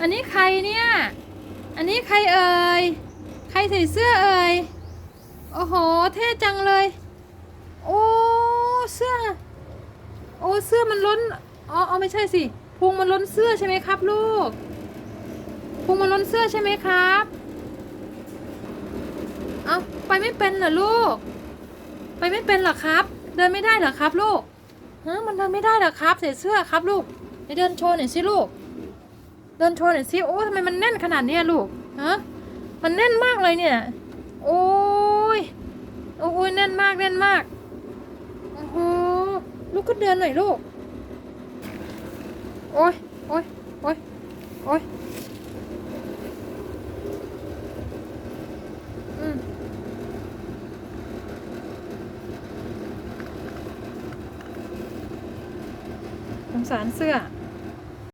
อันนี้ใครเนี่ย อันนี้ใครเอ่ย ใครใส่เสื้อเอ่ย โอ้โห เท่จังเลย โอ้ เสื้อ โอ้ เสื้อมันล้นอ๋ออ๋อ ไม่ใช่สิ พุงมันล้นเสื้อใช่ไหมครับ ลูก พุงมันล้นเสื้อใช่ไหมครับ เอาไปไม่เป็นเหรอลูก ไปไม่เป็นเหรอครับ เดินไม่ได้เหรอครับ ลูกฮะมันเดินไม่ได้เหรอครับ ใส่เสื้อครับ ลูกไปเดินโชว์หน่อยสิลูก เดินโชว์หน่อยสิโอ้ทำไมมันแน่นขนาดนี้ลูกฮะมันแน่นมากเลยเนี่ย โอ้ยโอ้ยแน่นมากแน่นมากโอ้โหลูกก็เดินหน่อยลูกโอ้ยโอ้ยโอ้ยโอ้ยอืมสงสารเสื้อ